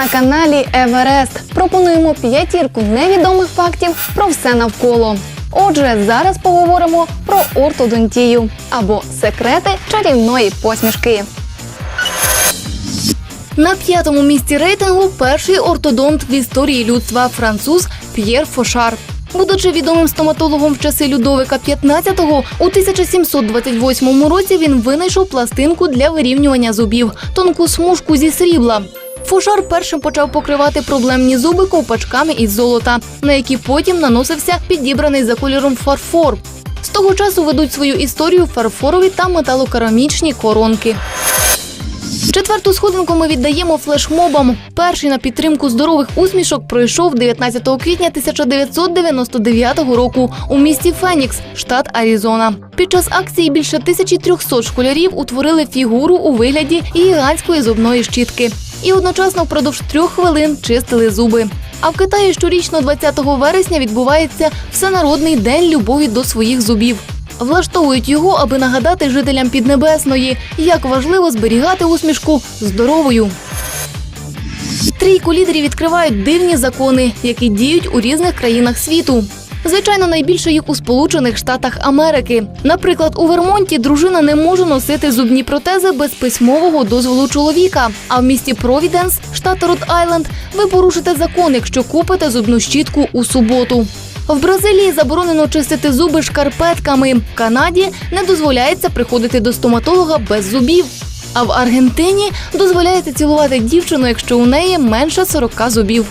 на каналі Еверест. Пропонуємо п'ятірку невідомих фактів про все навколо. Отже, зараз поговоримо про ортодонтію або секрети чарівної посмішки. На п'ятому місці рейтингу перший ортодонт в історії людства француз П'єр Фошар. Будучи відомим стоматологом в часи Людовика XV, у 1728 році він винайшов пластинку для вирівнювання зубів тонку смужку зі срібла. Фошар першим почав покривати проблемні зуби ковпачками із золота, на які потім наносився підібраний за кольором фарфор. З того часу ведуть свою історію фарфорові та металокерамічні коронки. Четверту сходинку ми віддаємо флешмобам. Перший на підтримку здорових усмішок пройшов 19 квітня 1999 року у місті Фенікс, штат Аризона. Під час акції більше 1300 школярів утворили фігуру у вигляді гігантської зубної щітки і одночасно впродовж трьох хвилин чистили зуби. А в Китаї щорічно 20 вересня відбувається Всенародний день любові до своїх зубів. Влаштовують його, аби нагадати жителям Піднебесної, як важливо зберігати усмішку здоровою. Трійку лідерів відкривають дивні закони, які діють у різних країнах світу. Звичайно, найбільше їх у Сполучених Штатах Америки. Наприклад, у Вермонті дружина не може носити зубні протези без письмового дозволу чоловіка. А в місті Провіденс, штат Род-Айленд, ви порушите закон, якщо купите зубну щітку у суботу. В Бразилії заборонено чистити зуби шкарпетками. В Канаді не дозволяється приходити до стоматолога без зубів. А в Аргентині дозволяється цілувати дівчину, якщо у неї менше 40 зубів.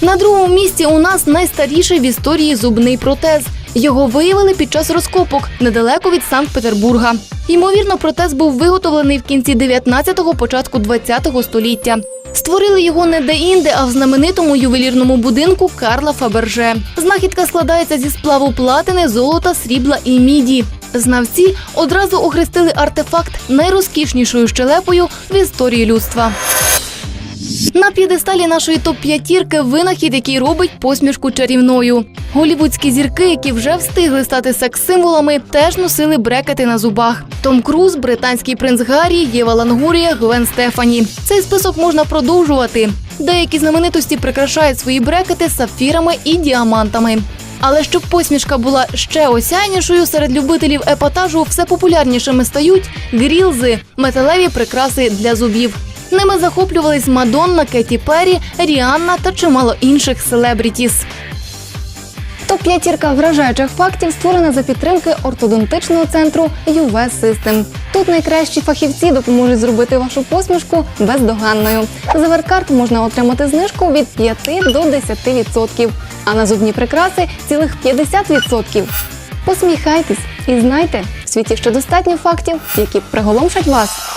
На другому місці у нас найстаріший в історії зубний протез. Його виявили під час розкопок недалеко від Санкт-Петербурга. Ймовірно, протез був виготовлений в кінці 19-го, початку 20-го століття. Створили його не де-інде, а в знаменитому ювелірному будинку Карла Фаберже. Знахідка складається зі сплаву платини, золота, срібла і міді. Знавці одразу охрестили артефакт найрозкішнішою щелепою в історії людства. На п'єдесталі нашої топ-п'ятірки винахід, який робить посмішку чарівною. Голівудські зірки, які вже встигли стати секс-символами, теж носили брекети на зубах. Том Круз, британський принц Гаррі, Єва Лангурія, Гвен Стефані. Цей список можна продовжувати. Деякі знаменитості прикрашають свої брекети сапфірами і діамантами. Але щоб посмішка була ще осяйнішою, серед любителів епатажу все популярнішими стають грілзи металеві прикраси для зубів. Ними захоплювались Мадонна, Кеті Перрі, Ріанна та чимало інших селебрітіс. Топ-п'ятірка вражаючих фактів створена за підтримки ортодонтичного центру UV System. Тут найкращі фахівці допоможуть зробити вашу посмішку бездоганною. За веркарт можна отримати знижку від 5 до 10%, а на зубні прикраси цілих 50%. Посміхайтесь і знайте, в світі ще достатньо фактів, які приголомшать вас.